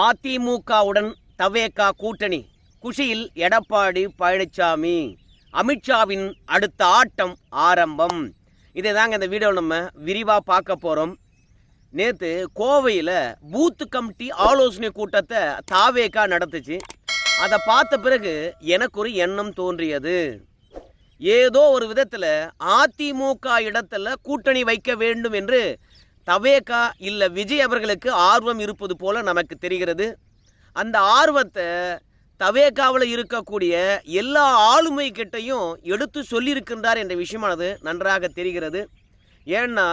அதிமுகவுடன் தவேகா கூட்டணி. குஷியில் எடப்பாடி பழனிசாமி அமித்ஷாவின் அடுத்த ஆட்டம் ஆரம்பம். இதை தாங்க இந்த வீடியோ நம்ம விரிவாக பார்க்க போகிறோம் நேற்று கோவையில் பூத்து கமிட்டி ஆலோசனை கூட்டத்தை தாவேகா நடத்துச்சு. அதை பார்த்த பிறகு எனக்கு ஒரு எண்ணம் தோன்றியது. ஏதோ ஒரு விதத்தில் அதிமுக இடத்துல கூட்டணி வைக்க வேண்டும் என்று தவேகா இல்லை விஜய் அவர்களுக்கு ஆர்வம் இருப்பது போல நமக்கு தெரிகிறது. அந்த ஆர்வத்தை தவேகாவில் இருக்கக்கூடிய எல்லா ஆளுமை கிட்டையும் எடுத்து சொல்லியிருக்கின்றார் என்ற விஷயமானது நன்றாக தெரிகிறது. ஏன்னா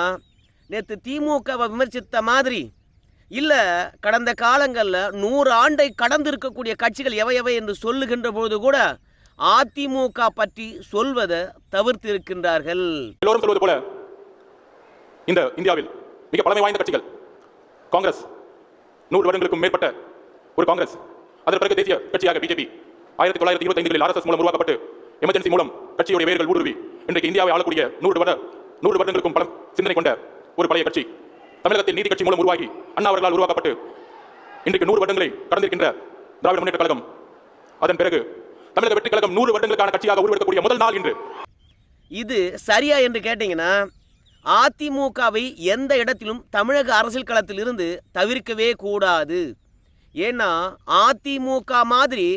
நேற்று திமுகவை விமர்சித்த மாதிரி இல்லை கடந்த காலங்களில் நூறு ஆண்டை கடந்து இருக்கக்கூடிய கட்சிகள் எவை எவை என்று சொல்லுகின்ற பொழுது கூட அதிமுக பற்றி சொல்வதை தவிர்த்து இருக்கின்றார்கள் எல்லோரும் சொல்வது போல இந்த இந்தியாவில் மிக பழமை வாய்ந்த கட்சிகள். காங்கிரஸ். நூறு வருடங்களுக்கும் மேற்பட்ட ஒரு காங்கிரஸ். அதன் பிறகு தேசிய கட்சியாக பிஜேபி ஆயிரத்தி தொள்ளாயிரத்தி இருபத்தி ஐந்துகளில் ஆர்எஸ்எஸ் மூலம் உருவாக்கப்பட்டு எமர்ஜென்சி மூலம் கட்சியுடைய வேர்கள் ஊடுருவி இன்றைக்கு இந்தியாவை ஆளக்கூடிய நூறு வருட நூறு வருடங்களுக்கும் பலம் சிந்தனை கொண்ட ஒரு பழைய கட்சி. தமிழகத்தில் நீதி கட்சி மூலம் உருவாகி அண்ணா அவர்களால் உருவாக்கப்பட்டு இன்றைக்கு நூறு வருடங்களை கடந்திருக்கின்ற திராவிட முன்னேற்ற கழகம். அதன் பிறகு தமிழக வெற்றி கழகம் நூறு வருடங்களுக்கான கட்சியாக உருவெடுக்கக்கூடிய முதல் நாள் இன்று. இது சரியா என்று கேட்டீங்கன்னா அதிமுகவை எந்த இடத்திலும் தமிழக அரசியல் களத்தில் இருந்து தவிர்க்கவே கூடாது. ஏன்னா அதிமுக மாதிரி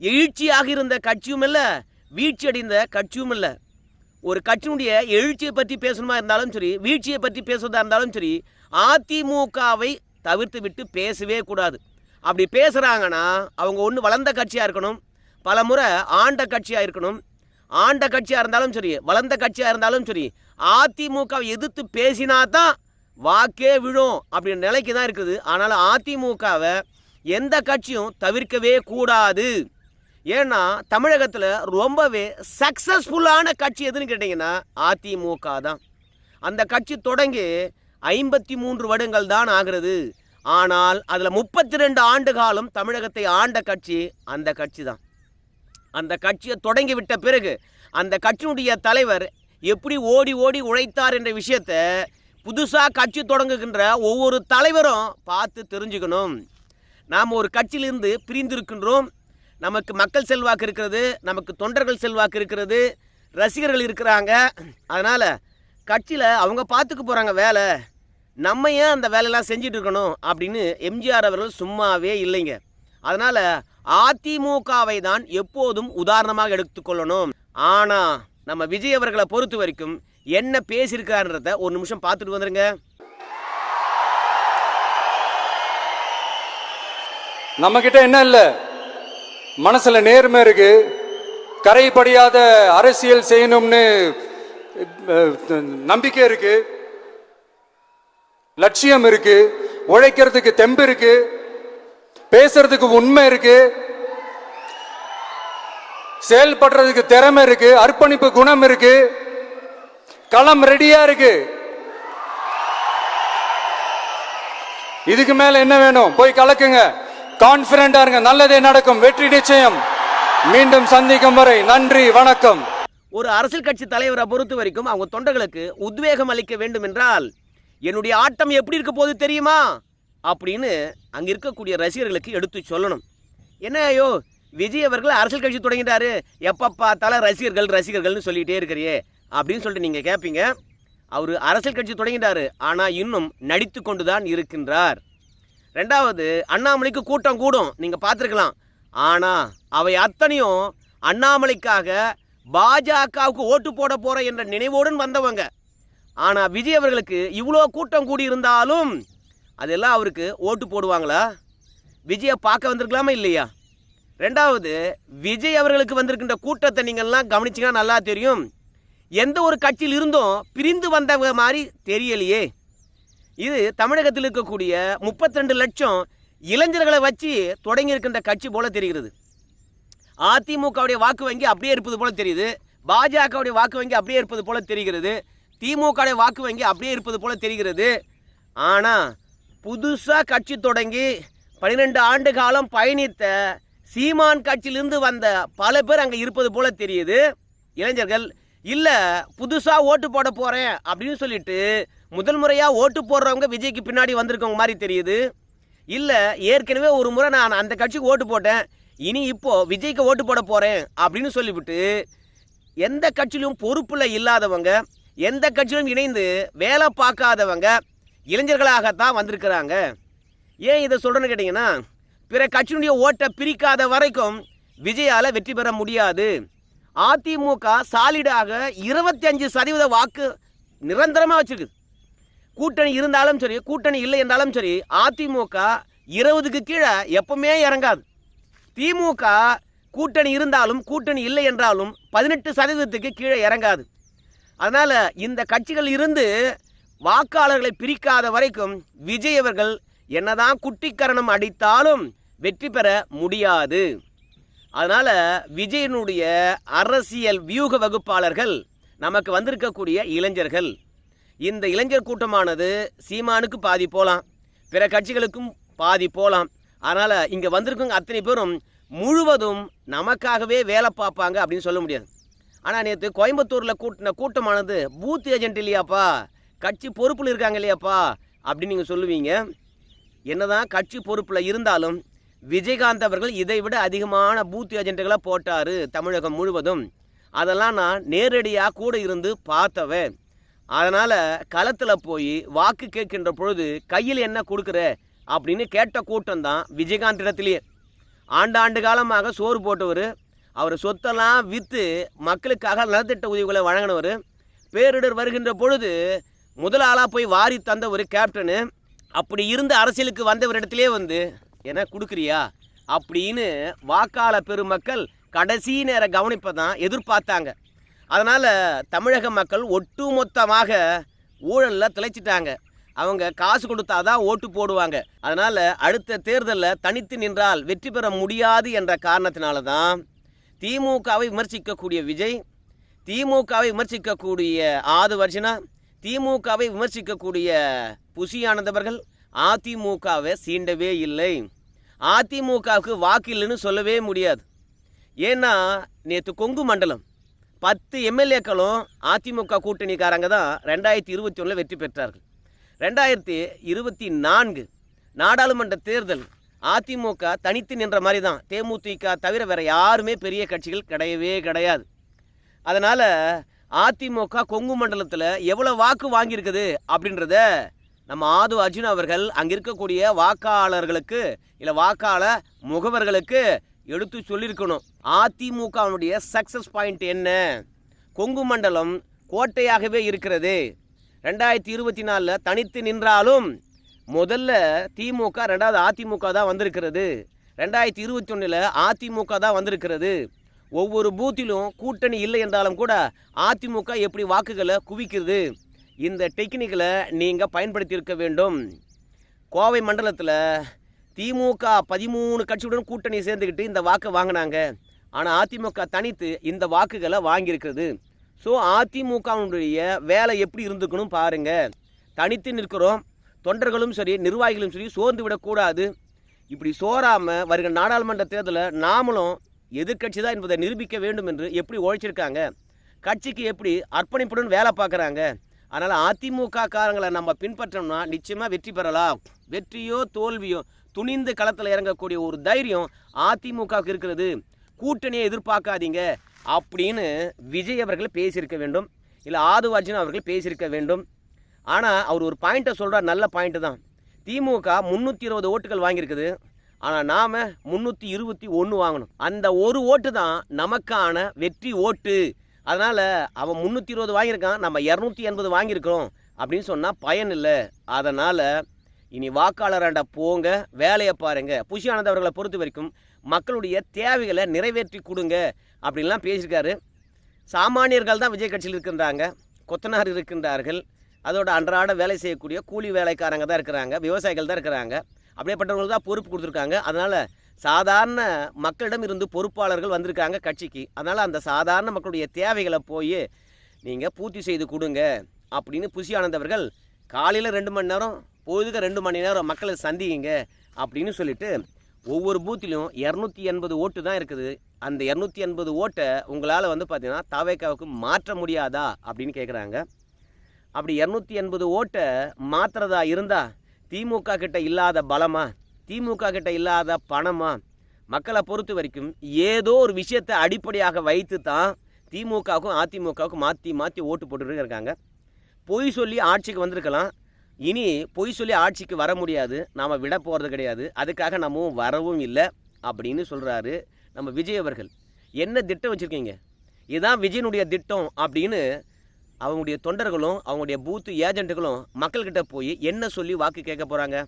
எழுச்சியாக இருந்த கட்சியும் இல்லை வீழ்ச்சி அடைந்த கட்சியும் இல்லை. ஒரு கட்சியினுடைய எழுச்சியை பற்றி பேசணுமா இருந்தாலும் சரி வீழ்ச்சியை பற்றி பேசுவதாக இருந்தாலும் சரி அதிமுகவை தவிர்த்து விட்டு பேசவே கூடாது. அப்படி பேசுகிறாங்கன்னா அவங்க ஒன்று வளர்ந்த கட்சியாக இருக்கணும் பல முறை ஆண்ட கட்சியாக இருக்கணும். ஆண்ட கட்சியாக இருந்தாலும் சரி வளர்ந்த கட்சியாக இருந்தாலும் சரி அதிமுகவை எதிர்த்து பேசினா தான் வாக்கே விழும் அப்படின்ற நிலைக்கு தான் இருக்குது. ஆனால் அதிமுகவை எந்த கட்சியும் தவிர்க்கவே கூடாது. ஏன்னா தமிழகத்தில் ரொம்பவே சக்ஸஸ்ஃபுல்லான கட்சி எதுன்னு கேட்டிங்கன்னா அதிமுக தான். அந்த கட்சி தொடங்கி ஐம்பத்தி மூன்று வருடங்கள் தான் ஆகிறது. ஆனால் அதில் முப்பத்தி ரெண்டு ஆண்டு காலம் தமிழகத்தை ஆண்ட கட்சி அந்த கட்சி தான். அந்த கட்சியை தொடங்கி விட்ட பிறகு அந்த கட்சியினுடைய தலைவர் எப்படி ஓடி ஓடி உழைத்தார் என்ற விஷயத்தை புதுசாக கட்சி தொடங்குகின்ற ஒவ்வொரு தலைவரும் பார்த்து தெரிஞ்சுக்கணும். நாம் ஒரு கட்சியிலிருந்து பிரிந்திருக்கின்றோம். நமக்கு மக்கள் செல்வாக்கு இருக்கிறது நமக்கு தொண்டர்கள் செல்வாக்கு இருக்கிறது ரசிகர்கள் இருக்கிறாங்க. அதனால் கட்சியில் அவங்க பார்த்துக்க போகிறாங்க வேலை. நம்ம ஏன் அந்த வேலையெல்லாம் செஞ்சுட்டு இருக்கணும் அப்படின்னு எம்ஜிஆர் அவர்கள் சும்மாவே இல்லைங்க. அதனால் அதிமுகவை தான் எப்போதும் உதாரணமாக எடுத்துக்கொள்ளணும். ஆனால் நம்ம விஜய் அவர்களை பொறுத்த வரைக்கும் என்ன பேசியிருக்காருன்றத ஒரு நிமிஷம் பார்த்துட்டு வந்துருங்க. நம்ம கிட்ட என்ன இல்லை? மனசுல நேர்மை இருக்கு. கரைப்படியாத அரசியல் செய்யணும்னு நம்பிக்கை இருக்கு. லட்சியம் இருக்கு. உழைக்கிறதுக்கு தெம்பு இருக்கு. பேசுறதுக்கு உண்மை இருக்குது செயல்படுறதுக்கு திறமை இருக்கு அர்ப்பணிப்பு குணம் இருக்கு களம் ரெடியா இருக்கு. இதுக்கு மேல என்ன வேணும்? போய் கலக்குங்க. கான்பிடண்டா இருங்க. நல்லதே நடக்கும். வெற்றி நிச்சயம். மீண்டும் சந்திக்கும் வரை நன்றி வணக்கம். ஒரு அரசியல் கட்சி தலைவரை பொறுத்த வரைக்கும் அவங்க தொண்டர்களுக்கு உத்வேகம் அளிக்க வேண்டும் என்றால் என்னுடைய ஆட்டம் எப்படி இருக்க போகுது தெரியுமா? அப்படின்னு அங்கே இருக்கக்கூடிய ரசிகர்களுக்கு எடுத்து சொல்லணும். என்ன ஐயோ விஜய் அவர்கள் அரசியல் கட்சி தொடங்கிட்டாரு. எப்போ பார்த்தாலும் ரசிகர்கள் ரசிகர்கள்னு சொல்லிகிட்டே இருக்கிறியே அப்படின்னு சொல்லிட்டு நீங்கள் கேட்பீங்க அவர் அரசியல் கட்சி தொடங்கிட்டாரு. ஆனால் இன்னும் நடித்து கொண்டு தான் இருக்கின்றார். ரெண்டாவது அண்ணாமலைக்கு கூட்டம் கூடும். நீங்கள் பார்த்துருக்கலாம். ஆனால் அவை அத்தனையும் அண்ணாமலைக்காக பாஜகவுக்கு ஓட்டு போட போகிற என்ற நினைவோடன் வந்தவங்க. ஆனால் விஜய் அவர்களுக்கு இவ்வளோ கூட்டம் கூடி இருந்தாலும் அதெல்லாம் அவருக்கு ஓட்டு போடுவாங்களா? விஜயை பார்க்க வந்திருக்கலாமா இல்லையா? ரெண்டாவது விஜய் அவர்களுக்கு வந்திருக்கின்ற கூட்டத்தை நீங்கள்லாம் கவனிச்சிங்கன்னா நல்லா தெரியும். எந்த ஒரு கட்சியில் இருந்தும் பிரிந்து வந்தவங்க மாதிரி தெரியலையே. இது தமிழகத்தில் இருக்கக்கூடிய 32 லட்சம் இளைஞர்களை வச்சு தொடங்கி இருக்கின்ற கட்சி போல தெரிகிறது. அதிமுகவுடைய வாக்கு வங்கி அப்படியே இருப்பது போல தெரியுது. பாஜகவுடைய வாக்கு வங்கி அப்படியே இருப்பது போல தெரிகிறது. திமுகவுடைய வாக்கு வங்கி அப்படியே இருப்பது போல தெரிகிறது. ஆனால் புதுசாக கட்சி தொடங்கி பன்னிரெண்டு ஆண்டு காலம் பயணித்த சீமான் கட்சியிலிருந்து வந்த பல பேர் அங்கே இருப்பது போல தெரியுது. இளைஞர்கள் இல்லை புதுசாக ஓட்டு போட போகிறேன் அப்படின்னு சொல்லிட்டு முதல் முறையாக ஓட்டு போடுறவங்க விஜய்க்கு பின்னாடி வந்திருக்கவங்க மாதிரி தெரியுது. இல்லை ஏற்கனவே ஒரு முறை நான் அந்த கட்சிக்கு ஓட்டு போட்டேன். இனி இப்போது விஜய்க்கு ஓட்டு போட போகிறேன் அப்படின்னு சொல்லிவிட்டு எந்த கட்சியிலும் பொறுப்பில் இல்லாதவங்க எந்த கட்சியிலும் இணைந்து வேலை பார்க்காதவங்க இளைஞர்களாகத்தான் வந்திருக்கிறாங்க. ஏன் இதை சொல்கிறேன்னு கேட்டிங்கன்னா பிற கட்சியினுடைய ஓட்டை பிரிக்காத வரைக்கும் விஜயால் வெற்றி பெற முடியாது. அதிமுக சாலிடாக இருபத்தி அஞ்சு சதவீத வாக்கு நிரந்தரமாக வச்சிருக்குது. கூட்டணி இருந்தாலும் சரி கூட்டணி இல்லை என்றாலும் சரி அதிமுக இருபதுக்கு கீழே எப்பவுமே இறங்காது. திமுக கூட்டணி இருந்தாலும் கூட்டணி இல்லை என்றாலும் பதினெட்டு சதவீதத்துக்கு கீழே இறங்காது. அதனால் இந்த கட்சிகள் இருந்து வாக்காளர்களை பிரிக்காத வரைக்கும் விஜய் அவர்கள் என்னதான் குட்டிக்கரணம் அடித்தாலும் வெற்றி பெற முடியாது. அதனால் விஜயனுடைய அரசியல் வியூக வகுப்பாளர்கள் நமக்கு வந்திருக்கக்கூடிய இளைஞர்கள். இந்த இளைஞர் கூட்டமானது சீமானுக்கு பாதி போகலாம் பிற கட்சிகளுக்கும் பாதி போகலாம் அதனால் இங்கே வந்திருக்கவங்க அத்தனை பேரும் முழுவதும் நமக்காகவே வேலை பார்ப்பாங்க அப்படின்னு சொல்ல முடியாது. ஆனால் நேற்று கோயம்புத்தூரில் கூட்டின கூட்டமானது பூத் ஏஜென்ட் இல்லையாப்பா கட்சி பொறுப்பில் இருக்காங்க இல்லையாப்பா அப்படின்னு நீங்கள் சொல்லுவீங்க. என்னதான் கட்சி பொறுப்பில் இருந்தாலும் விஜயகாந்த் அவர்கள் இதை விட அதிகமான பூத் ஏஜென்ட்டுகளை போட்டார் தமிழகம் முழுவதும். அதெல்லாம் நான் நேரடியாக கூட இருந்து பார்த்தவன். அதனால் களத்தில் போய் வாக்கு கேட்கின்ற பொழுது கையில் என்ன கொடுக்குற? அப்படின்னு கேட்ட கூட்டம் தான் விஜயகாந்த் இடத்துலையே ஆண்டாண்டு காலமாக சோறு போட்டவர் அவர் சொத்தெல்லாம் விற்று மக்களுக்காக நலத்திட்ட உதவிகளை வழங்கினவர் பேரிடர் வருகின்ற பொழுது முதல் ஆளாக போய் வாரி தந்த ஒரு கேப்டனு அப்படி இருந்து அரசியலுக்கு வந்தவர் இடத்துலேயே வந்து என்ன கொடுக்குறியா? அப்படின்னு வாக்காள பெருமக்கள் கடைசி நேர கவனிப்பை தான் எதிர்பார்த்தாங்க. அதனால் தமிழக மக்கள் ஒட்டுமொத்தமாக ஊழலில் திளைச்சிட்டாங்க. அவங்க காசு கொடுத்தா தான் ஓட்டு போடுவாங்க. அதனால் அடுத்த தேர்தலில் தனித்து நின்றால் வெற்றி பெற முடியாது என்ற காரணத்தினால தான் திமுகவை விமர்சிக்கக்கூடிய விஜய் திமுகவை விமர்சிக்கக்கூடிய ஆது வர்ஷனா திமுகவை விமர்சிக்கக்கூடிய புசி ஆனந்தவர்கள் அதிமுகவை சீண்டவே இல்லை. அதிமுகவுக்கு வாக்கு இல்லைன்னு சொல்லவே முடியாது. ஏன்னா நேற்று கொங்கு மண்டலம் பத்து எம்எல்ஏக்களும் அதிமுக கூட்டணிக்காரங்க தான் ரெண்டாயிரத்தி இருபத்தி ஒன்றில் வெற்றி பெற்றார்கள். ரெண்டாயிரத்தி இருபத்தி நான்கு நாடாளுமன்ற தேர்தல் அதிமுக தனித்து நின்ற மாதிரி தான். தேமுதிக தவிர வேறு யாருமே பெரிய கட்சிகள் கிடையவே கிடையாது. அதனால் அதிமுக கொங்கு மண்டலத்தில் எவ்வளோ வாக்கு வாங்கியிருக்குது அப்படின்றத நம்ம ஆது அர்ஜுன் அவர்கள் அங்கே இருக்கக்கூடிய வாக்காளர்களுக்கு இல்லை வாக்காளர் முகவர்களுக்கு எடுத்து சொல்லியிருக்கணும் அதிமுகவுடைய சக்ஸஸ் பாயிண்ட் என்ன? கொங்கு மண்டலம் கோட்டையாகவே இருக்கிறது. ரெண்டாயிரத்தி இருபத்தி நாலில் தனித்து நின்றாலும் முதல்ல திமுக ரெண்டாவது அதிமுக தான் வந்திருக்கிறது. ரெண்டாயிரத்தி இருபத்தி ஒன்றில் அதிமுக தான் வந்திருக்கிறது. ஒவ்வொரு பூத்திலும் கூட்டணி இல்லை என்றாலும் கூட அதிமுக எப்படி வாக்குகளை குவிக்கிறது? இந்த டெக்னிக்கலை நீங்கள் பயன்படுத்தியிருக்க வேண்டும். கோவை மண்டலத்தில் திமுக பதிமூணு கட்சியுடன் கூட்டணி சேர்ந்துக்கிட்டு இந்த வாக்கை வாங்கினாங்க. ஆனால் அதிமுக தனித்து இந்த வாக்குகளை வாங்கியிருக்கிறது. ஸோ அதிமுகவுடைய வேலை எப்படி இருந்துக்கணும் பாருங்க. தனித்து நிற்கிறோம். தொண்டர்களும் சரி நிர்வாகிகளும் சரி சோர்ந்து விடக்கூடாது. இப்படி சோறாமல் வருகிற நாடாளுமன்ற தேர்தலில் நாமளும் எதிர்க்கட்சி தான் என்பதை நிரூபிக்க வேண்டும் என்று எப்படி உழைச்சிருக்காங்க? கட்சிக்கு எப்படி அர்ப்பணிப்புடன் வேலை பார்க்குறாங்க? அதனால் அதிமுக காரங்களை நம்ம பின்பற்றோம்னா நிச்சயமாக வெற்றி பெறலாம். வெற்றியோ தோல்வியோ துணிந்து களத்தில் இறங்கக்கூடிய ஒரு தைரியம் அதிமுகவுக்கு இருக்கிறது. கூட்டணியை எதிர்பார்க்காதீங்க அப்படின்னு விஜய் அவர்கள் பேசியிருக்க வேண்டும். இல்லை ஆது அர்ஜுன் அவர்கள் பேசியிருக்க வேண்டும். ஆனால் அவர் ஒரு பாயிண்ட்டை சொல்கிறார் நல்ல பாயிண்ட்டு தான். திமுக முந்நூற்றி இருபது ஓட்டுகள் வாங்கியிருக்குது. ஆனால் நாம் முந்நூற்றி இருபத்தி ஒன்று வாங்கணும். அந்த ஒரு ஓட்டு தான் நமக்கான வெற்றி ஓட்டு. அதனால் அவன் முந்நூற்றி இருபது வாங்கியிருக்கான் நம்ம இரநூத்தி எண்பது வாங்கியிருக்கிறோம் அப்படின்னு சொன்னால் பயன் இல்லை. அதனால் இனி வாக்காளராண்ட போங்க வேலையை பாருங்க. புஷி ஆனந்த் அவர்களை பொறுத்த வரைக்கும் மக்களுடைய தேவைகளை நிறைவேற்றி கொடுங்க அப்படின்லாம் பேசியிருக்காரு. சாமானியர்கள் தான் விஜய் கட்சியில் இருக்கின்றாங்க கொத்தனார் இருக்கின்றார்கள். அதோட அன்றாட வேலை செய்யக்கூடிய கூலி வேலைக்காரங்க தான் இருக்கிறாங்க விவசாயிகள் தான் இருக்கிறாங்க. அப்படியேப்பட்டவங்களுக்கு தான் பொறுப்பு கொடுத்துருக்காங்க. அதனால் சாதாரண மக்களிடம் இருந்து பொறுப்பாளர்கள் வந்திருக்காங்க கட்சிக்கு. அதனால் அந்த சாதாரண மக்களுடைய தேவைகளை போய் நீங்கள் பூர்த்தி செய்து கொடுங்க அப்படின்னு புஷி ஆனந்த் அவர்கள் காலையில் ரெண்டு மணி நேரம் பொழுதுக்கு ரெண்டு மணி நேரம் மக்களை சந்திங்க அப்படின்னு சொல்லிட்டு ஒவ்வொரு பூத்திலையும் இரநூத்தி எண்பது ஓட்டு தான் இருக்குது. அந்த இரநூத்தி எண்பது ஓட்டை உங்களால் வந்து பார்த்தீங்கன்னா தாவேக்காவுக்கு மாற்ற முடியாதா அப்படின்னு கேட்குறாங்க அப்படி இரநூத்தி எண்பது ஓட்டை மாற்றுறதா இருந்தால் திமுக கிட்ட இல்லாத பலமாக திமுக கிட்ட இல்லாத பணமா மக்களை பொறுத்த வரைக்கும் ஏதோ ஒரு விஷயத்தை அடிப்படையாக வைத்து தான் திமுகவுக்கும் அதிமுகவுக்கும் மாற்றி மாற்றி ஓட்டு போட்டுட்டு இருக்காங்க. பொய் சொல்லி ஆட்சிக்கு வந்திருக்கலாம். இனி பொய் சொல்லி ஆட்சிக்கு வர முடியாது. நாம் விட போகிறது கிடையாது. அதுக்காக நம்ம வரவும் இல்லை அப்படின்னு சொல்கிறாரு நம்ம விஜய் அவர்கள். என்ன திட்டம் வச்சுருக்கீங்க? இதுதான் விஜயனுடைய திட்டம் அப்படின்னு அவங்களுடைய தொண்டர்களும் அவங்களுடைய பூத்து ஏஜென்ட்டுகளும் மக்கள்கிட்ட போய் என்ன சொல்லி வாக்கு கேட்க போகிறாங்க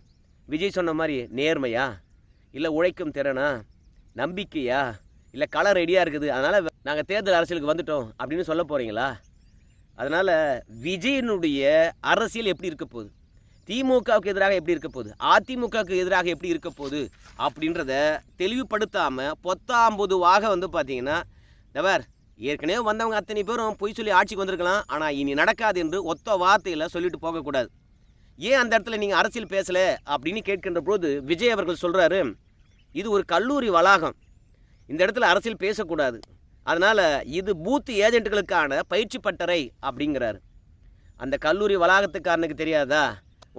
விஜய் சொன்ன மாதிரி நேர்மையா? இல்லை உழைக்கும் திறனா? நம்பிக்கையா? இல்லை களம் ரெடியாக இருக்குது அதனால் நாங்கள் தேர்தல் அரசியலுக்கு வந்துட்டோம் அப்படின்னு சொல்ல போகிறீங்களா அதனால் விஜயனுடைய அரசியல் எப்படி இருக்க போகுது? திமுகவுக்கு எதிராக எப்படி இருக்க போகுது? அதிமுகவுக்கு எதிராக எப்படி இருக்க போகுது? அப்படின்றத தெளிவுபடுத்தாமல் பொத்தாம்பொதுவாக வந்து பார்த்தீங்கன்னா தவர் ஏற்கனவே வந்தவங்க அத்தனை பேரும் பொய் சொல்லி ஆட்சிக்கு வந்திருக்கலாம் ஆனால் இனி நடக்காது என்று ஒத்த வார்த்தையில் சொல்லிட்டு போகக்கூடாது. ஏன் அந்த இடத்துல நீங்கள் அரசியல் பேசலை அப்படின்னு கேட்கின்ற போது விஜய் அவர்கள் சொல்கிறாரு இது ஒரு கல்லூரி வளாகம். இந்த இடத்துல அரசியல் பேசக்கூடாது. அதனால் இது பூத்து ஏஜென்ட்டுகளுக்கான பயிற்சி பட்டறை அப்படிங்கிறாரு. அந்த கல்லூரி வளாகத்துக்காரனுக்கு தெரியாதா?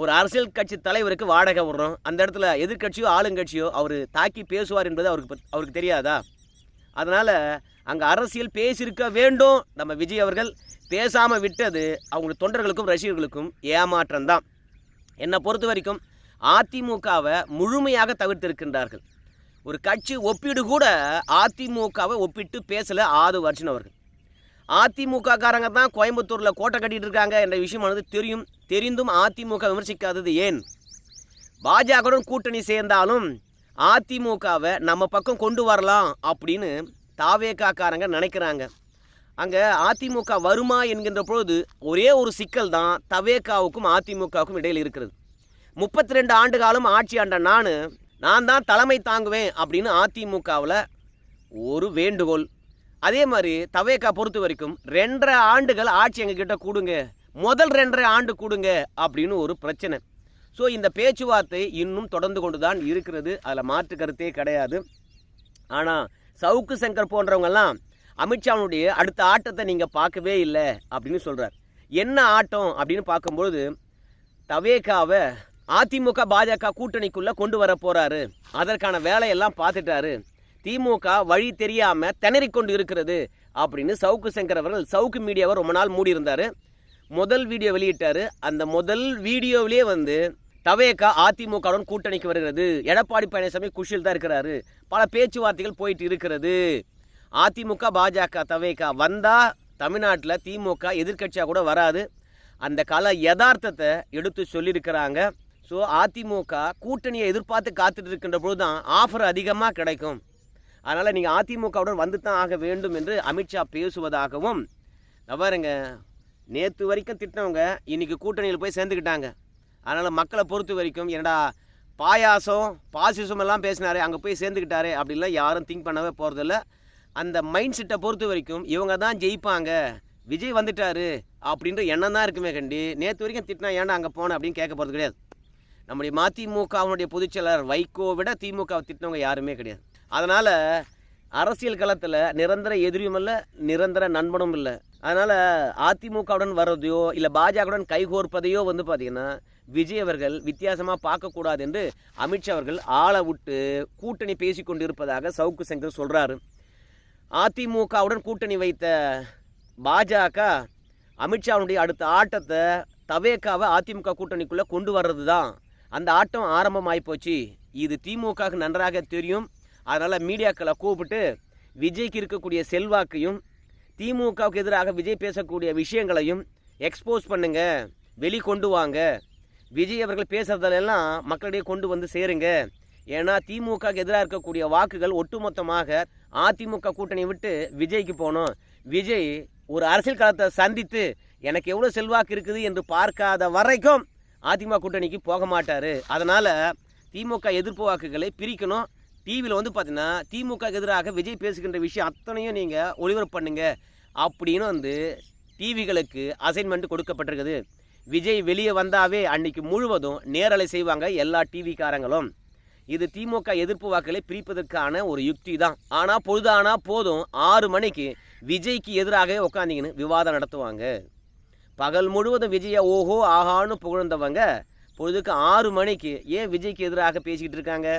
ஒரு அரசியல் கட்சி தலைவருக்கு வாடகை விடுறோம். அந்த இடத்துல எதிர்க்கட்சியோ ஆளுங்கட்சியோ அவர் தாக்கி பேசுவார் என்பது அவருக்கு அவருக்கு தெரியாதா? அதனால் அங்கே அரசியல் பேசியிருக்க வேண்டும். நம்ம விஜய் அவர்கள் பேசாமல் விட்டது அவங்க தொண்டர்களுக்கும் ரசிகர்களுக்கும் ஏமாற்றம் தான் என்னை பொறுத்த வரைக்கும் அதிமுகவை முழுமையாக தவிர்த்திருக்கின்றார்கள். ஒரு கட்சி ஒப்பீடு கூட அதிமுகவை ஒப்பிட்டு பேசலை ஆது வருஷன் அவர்கள். அதிமுக காரங்க தான் கோயம்புத்தூரில் கோட்டை கட்டிகிட்டு இருக்காங்க என்ற விஷயமானது தெரியும் தெரிந்தும் அதிமுக விமர்சிக்காதது ஏன்? பாஜகவுடன் கூட்டணி சேர்ந்தாலும் அதிமுகவை நம்ம பக்கம் கொண்டு வரலாம் அப்படின்னு தாவேக்காக்காரங்க நினைக்கிறாங்க. அங்கே அதிமுக வருமா என்கின்ற பொழுது ஒரே ஒரு சிக்கல் தான் தவேக்காவுக்கும் அதிமுகவுக்கும் இடையில் இருக்கிறது. முப்பத்தி ரெண்டு ஆண்டு காலம் ஆட்சி ஆண்ட நான் நான் தான் தலைமை தாங்குவேன் அப்படின்னு அதிமுகவில் ஒரு வேண்டுகோள். அதே மாதிரி தவேக்கா பொறுத்த வரைக்கும் ரெண்டரை ஆண்டுகள் ஆட்சி எங்ககிட்ட கொடுங்க முதல் ரெண்டரை ஆண்டு கொடுங்க அப்படின்னு ஒரு பிரச்சனை. ஸோ இந்த பேச்சுவார்த்தை இன்னும் தொடர்ந்து கொண்டு தான் இருக்கிறது. அதில் மாற்று கருத்தே கிடையாது. ஆனால் சவுக்கு சங்கர் போன்றவங்கெல்லாம் அமித்ஷாவுடைய அடுத்த ஆட்டத்தை நீங்கள் பார்க்கவே இல்லை அப்படின்னு சொல்கிறார் என்ன ஆட்டம் அப்படின்னு பார்க்கும்பொழுது தவேகாவை அதிமுக பாஜக கூட்டணிக்குள்ளே கொண்டு வர போகிறாரு அதற்கான வேலையெல்லாம் பார்த்துட்டாரு. திமுக வழி தெரியாமல் திணறி கொண்டு இருக்கிறது அப்படின்னு சவுக்கு சங்கர் அவர்கள் சவுக்கு மீடியாவை ரொம்ப நாள் மூடி இருந்தார் முதல் வீடியோ வெளியிட்டார். அந்த முதல் வீடியோவிலே வந்து தவேகா அதிமுகவுடன் கூட்டணிக்கு வருகிறது. எடப்பாடி பழனிசாமி குஷியில் தான் இருக்கிறாரு. பல பேச்சுவார்த்தைகள் போயிட்டு இருக்கிறது. அதிமுக பாஜக தவேகா வந்தால் தமிழ்நாட்டில் திமுக எதிர்க்கட்சியாக கூட வராது. அந்த கால யதார்த்தத்தை எடுத்து சொல்லியிருக்கிறாங்க. ஸோ அதிமுக கூட்டணியை எதிர்பார்த்து காத்துட்டு இருக்கின்ற பொழுது தான் ஆஃபர் அதிகமாக கிடைக்கும். அதனால் நீங்கள் அதிமுகவுடன் வந்து தான் ஆக வேண்டும் என்று அமித்ஷா பேசுவதாகவும் பாருங்க நேற்று வரைக்கும் திட்டினவங்க இன்றைக்கி கூட்டணியில் போய் சேர்ந்துக்கிட்டாங்க அதனால் மக்களை பொறுத்த வரைக்கும் என்னடா பாயாசம் பாசிசம் எல்லாம் பேசினாரு அங்கே போய் சேர்ந்துக்கிட்டாரு அப்படிலாம் யாரும் திங்க் பண்ணவே போகிறதில்ல அந்த மைண்ட் செட்டை பொறுத்த வரைக்கும் இவங்க தான் ஜெயிப்பாங்க. விஜய் வந்துட்டாரு அப்படின்ற எண்ணம் தான் இருக்குமே கண்டி. நேற்று வரைக்கும் திட்டினா ஏன்டா அங்கே போனேன் அப்படின்னு கேட்க போகிறது கிடையாது. நம்முடைய மதிமுகவுடைய பொதுச்செயலாளர் வைகோ விட திமுகவை திட்டினவங்க யாருமே கிடையாது. அதனால் அரசியல் களத்தில் நிரந்தர எதிரியும் இல்லை நிரந்தர நண்பனும் இல்லை. அதனால் அதிமுகவுடன் வர்றதையோ இல்லை பாஜகவுடன் கைகோர்ப்பதையோ வந்து பார்த்திங்கன்னா விஜய் அவர்கள் வித்தியாசமாக பார்க்கக்கூடாது என்று அமித்ஷா அவர்கள் ஆளை விட்டு கூட்டணி பேசி கொண்டிருப்பதாக சவுக்கு சங்கர் சொல்கிறாரு அதிமுகவுடன் கூட்டணி வைத்த பாஜக அமித்ஷாவுடைய அடுத்த ஆட்டத்தை தவேக்காவை அதிமுக கூட்டணிக்குள்ளே கொண்டு வர்றது தான் அந்த ஆட்டம் ஆரம்பமாகி போச்சு. இது திமுகவுக்கு நன்றாக தெரியும். அதனால் மீடியாக்களை கூப்பிட்டு விஜய்க்கு இருக்கக்கூடிய செல்வாக்கையும் திமுகவுக்கு எதிராக விஜய் பேசக்கூடிய விஷயங்களையும் எக்ஸ்போஸ் பண்ணுங்க. வெளி கொண்டு வாங்க. விஜய் அவர்கள் பேசுகிறதெல்லாம் மக்களிடையே கொண்டு வந்து சேருங்க. ஏன்னா திமுகவுக்கு எதிராக இருக்கக்கூடிய வாக்குகள் ஒட்டுமொத்தமாக அதிமுக கூட்டணி விட்டு விஜய்க்கு போகணும் விஜய் ஒரு அரசியல் களத்தை சந்தித்து எனக்கு எவ்வளோ செல்வாக்கு இருக்குது என்று பார்க்காத வரைக்கும் அதிமுக கூட்டணிக்கு போக மாட்டார். அதனால் திமுக எதிர்ப்பு வாக்குகளை பிரிக்கணும். டிவியில் வந்து பார்த்தீங்கன்னா திமுக எதிராக விஜய் பேசுகின்ற விஷயம் அத்தனையும் நீங்கள் ஒளிபரப்பு பண்ணுங்கள் அப்படின்னு வந்து டிவிகளுக்கு அசைன்மெண்ட் கொடுக்கப்பட்டிருக்குது. விஜய் வெளியே வந்தாவே அன்னைக்கு முழுவதும் நேரலை செய்வாங்க எல்லா டிவிக்காரங்களும். இது திமுக எதிர்ப்பு வாக்குகளை பிரிப்பதற்கான ஒரு யுக்தி தான். ஆனால் பொழுதானா போதும் ஆறு மணிக்கு விஜய்க்கு எதிராக உட்காந்திங்கன்னு விவாதம் நடத்துவாங்க. பகல் முழுவதும் விஜயை ஓஹோ ஆஹான்னு புகழ்ந்தவங்க பொழுதுக்கு ஆறு மணிக்கு ஏன் விஜய்க்கு எதிராக பேசிக்கிட்டு இருக்காங்க?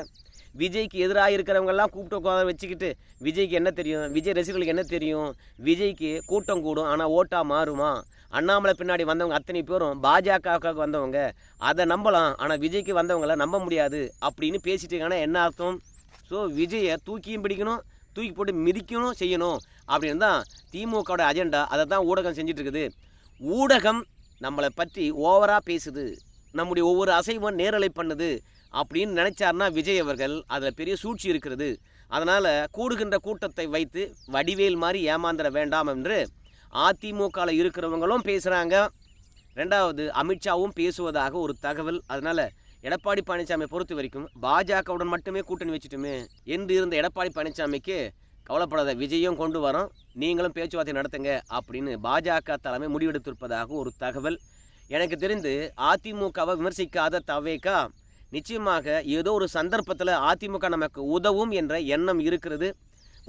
விஜய்க்கு எதிராக இருக்கிறவங்கெல்லாம் கூப்பிட்டு உட்காந்து வச்சுக்கிட்டு விஜய்க்கு என்ன தெரியும்? விஜய் ரசிகர்களுக்கு என்ன தெரியும்? விஜய்க்கு கூட்டம் கூடும் ஆனால் ஓட்டாக மாறுமா? அண்ணாமலை பின்னாடி வந்தவங்க அத்தனை பேரும் பாஜகவுக்கு வந்தவங்க. அதை நம்பலாம் ஆனால் விஜய்க்கு வந்தவங்கள நம்ப முடியாது அப்படின்னு பேசிட்டு இருக்காங்கன்னா என்ன அர்த்தம்? ஸோ விஜயை தூக்கியும் பிடிக்கணும் தூக்கி போட்டு மிதிக்கணும் செய்யணும் அப்படின்னு தான் திமுகவோட அஜெண்டா அதை தான் ஊடகம் செஞ்சிட்ருக்குது ஊடகம் நம்மளை பற்றி ஓவராக பேசுது. நம்முடைய ஒவ்வொரு அசைவும் நேரலை பண்ணுது. அப்படின்னு நினைச்சார்னா விஜய் அவர்கள் அதில் பெரிய சூழ்ச்சி இருக்கிறது. அதனால் கூடுகின்ற கூட்டத்தை வைத்து வடிவேல் மாதிரி ஏமாந்துட வேண்டாம் என்று அதிமுகவில் இருக்கிறவங்களும் பேசுகிறாங்க ரெண்டாவது அமித்ஷாவும் பேசுவதாக ஒரு தகவல். அதனால் எடப்பாடி பழனிசாமி பொறுத்த வரைக்கும் பாஜகவுடன் மட்டுமே கூட்டணி வச்சுட்டுமே என்று இருந்த எடப்பாடி பழனிசாமிக்கு கவலைப்படாத விஜயும் கொண்டு வரோம். நீங்களும் பேச்சுவார்த்தை நடத்துங்க அப்படின்னு பாஜக தலைமை முடிவெடுத்திருப்பதாக ஒரு தகவல். எனக்கு தெரிந்து அதிமுகவை விமர்சிக்காத தவேக்கா நிச்சயமாக ஏதோ ஒரு சந்தர்ப்பத்தில் அதிமுக நமக்கு உதவும் என்ற எண்ணம் இருக்கிறது.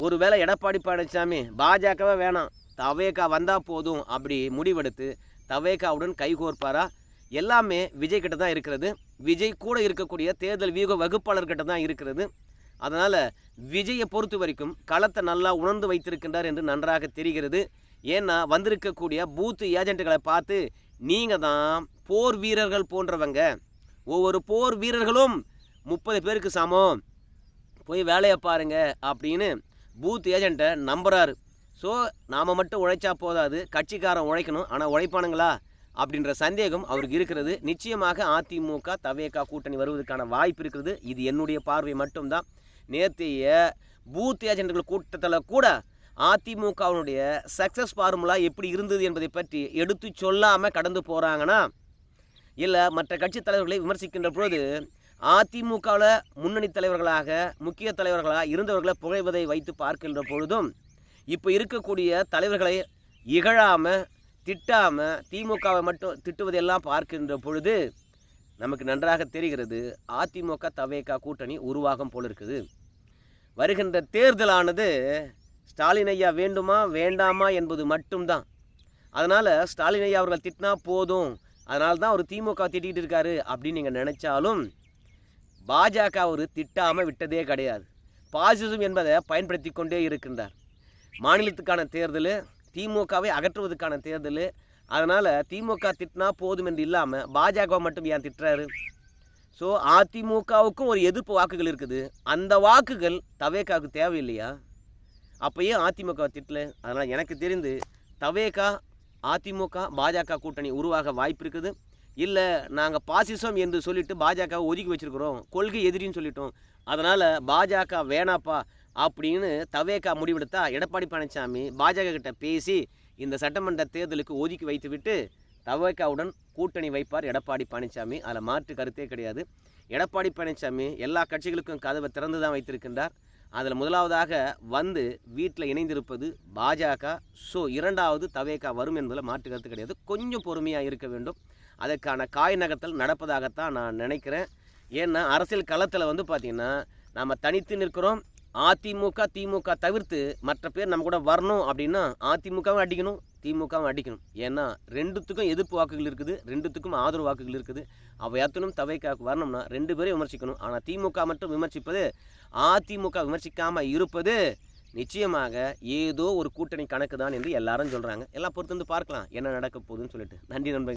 ஒருவேளை எடப்பாடி பழனிசாமி பாஜகவே வேணாம். தவேகா வந்தால் போதும் அப்படி முடிவெடுத்து தவேகாவுடன் கைகோர்ப்பாரா எல்லாமே விஜய் கிட்ட தான் இருக்கிறது. விஜய் கூட இருக்கக்கூடிய தேர்தல் வியூக வகுப்பாளர்கிட்ட தான் இருக்கிறது. அதனால் விஜயை பொறுத்த வரைக்கும் களத்தை நல்லா உணர்ந்து வைத்திருக்கின்றார் என்று நன்றாக தெரிகிறது. ஏன்னா வந்திருக்கக்கூடிய பூத்து ஏஜென்ட்டுகளை பார்த்து நீங்கள் தான் போர் வீரர்கள் போன்றவங்க. ஒவ்வொரு போர் வீரர்களும் முப்பது பேருக்கு சமம். போய் வேலையை பாருங்க அப்படின்னு பூத் ஏஜெண்ட்டை நம்புறாரு. ஸோ நாம் மட்டும் உழைச்சா போதாது கட்சிக்காரன் உழைக்கணும் ஆனால் உழைப்பானுங்களா? அப்படின்ற சந்தேகம் அவருக்கு இருக்கிறது. நிச்சயமாக அதிமுக தவேகா கூட்டணி வருவதற்கான வாய்ப்பு இருக்கிறது. இது என்னுடைய பார்வை மட்டும்தான். நேற்றைய பூத் ஏஜென்ட்கள் கூட்டத்தில் கூட அதிமுகவினுடைய சக்ஸஸ் ஃபார்முலா எப்படி இருந்தது என்பதை பற்றி எடுத்து சொல்லாமல் கடந்து போகிறாங்கன்னா இல்லை மற்ற கட்சி தலைவர்களை விமர்சிக்கின்ற பொழுது அதிமுகவில் முன்னணி தலைவர்களாக முக்கிய தலைவர்களாக இருந்தவர்களை புகழ்வதை வைத்து பார்க்கின்ற பொழுதும் இப்போ இருக்கக்கூடிய தலைவர்களை இகழாமல் திட்டாமல் திமுகவை மட்டும் திட்டுவதெல்லாம் பார்க்கின்ற பொழுது நமக்கு நன்றாக தெரிகிறது அதிமுக தவேகா கூட்டணி உருவாகும் போல் இருக்குது. வருகின்ற தேர்தலானது ஸ்டாலின் ஐயா வேண்டுமா வேண்டாமா என்பது மட்டும்தான். அதனால் ஸ்டாலின் ஐயா அவர்கள் திட்டினா போதும் அதனால தான் அவர் திமுக திட்டிகிட்டு இருக்காரு அப்படின்னு நீங்கள் நினச்சாலும் பாஜக அவர் திட்டாமல் விட்டதே கிடையாது. பாசிசம் என்பதை பயன்படுத்தி கொண்டே இருக்கின்றார். மாநிலத்துக்கான தேர்தல் திமுகவை அகற்றுவதற்கான தேர்தல் அதனால் திமுக திட்டினா போதும் என்று இல்லாமல் பாஜக மட்டும் ஏன் திட்டுறாரு? ஸோ அதிமுகவுக்கும் ஒரு எதிர்ப்பு வாக்குகள் இருக்குது. அந்த வாக்குகள் தவேகாவுக்கு தேவையில்லையா? அப்போ ஏன் அதிமுக திட்டல. அதனால் எனக்கு தெரிந்து தவேகா அதிமுக பாஜக கூட்டணி உருவாக வாய்ப்பு இருக்குது இல்லை நாங்கள் பாசிசம் என்று சொல்லிட்டு பாஜகவை ஒதுக்கி வச்சிருக்கிறோம். கொள்கை எதிரின்னு சொல்லிட்டோம். அதனால் பாஜக வேணாப்பா அப்படின்னு தவேகா முடிவெடுத்தா எடப்பாடி பழனிசாமி பாஜக கிட்ட பேசி இந்த சட்டமன்ற தேர்தலுக்கு ஒதுக்கி வைத்துவிட்டு தவேகாவுடன் கூட்டணி வைப்பார் எடப்பாடி பழனிசாமி. அதில் மாற்று கருத்தே கிடையாது. எடப்பாடி பழனிசாமி எல்லா கட்சிகளுக்கும் கதவை திறந்து தான் வைத்திருக்கின்றார். அதில் முதலாவதாக வந்து வீட்டில் இணைந்திருப்பது பாஜக. ஸோ இரண்டாவது தவேகா வரும் என்பதில் மாற்று கருத்து கிடையாது. கொஞ்சம் பொறுமையாக இருக்க வேண்டும். அதற்கான காய் நகர்த்தல் நடப்பதாகத்தான் நான் நினைக்கிறேன். ஏன்னா அரசியல் களத்தில் வந்து பார்த்திங்கன்னா நம்ம தனித்து நிற்கிறோம். அதிமுக திமுக தவிர்த்து மற்ற பேர் நம்ம கூட வரணும் அப்படின்னா அதிமுகவும் அடிக்கணும் திமுகவும் அடிக்கணும். ஏன்னா ரெண்டுத்துக்கும் எதிர்ப்பு வாக்குகள் இருக்குது ரெண்டுத்துக்கும் ஆதரவு வாக்குகள் இருக்குது. அவை அத்தனும் தவைக்காக்கு வரணும்னா ரெண்டு பேரையும் விமர்சிக்கணும். ஆனால் திமுக மட்டும் விமர்சிப்பது அதிமுக விமர்சிக்காமல் இருப்பது நிச்சயமாக ஏதோ ஒரு கூட்டணி கணக்கு தான் என்று எல்லாரும் சொல்கிறாங்க எல்லாம் பொறுத்து வந்து பார்க்கலாம். என்ன நடக்க போகுதுன்னு சொல்லிட்டு. நன்றி நண்பர்கள்.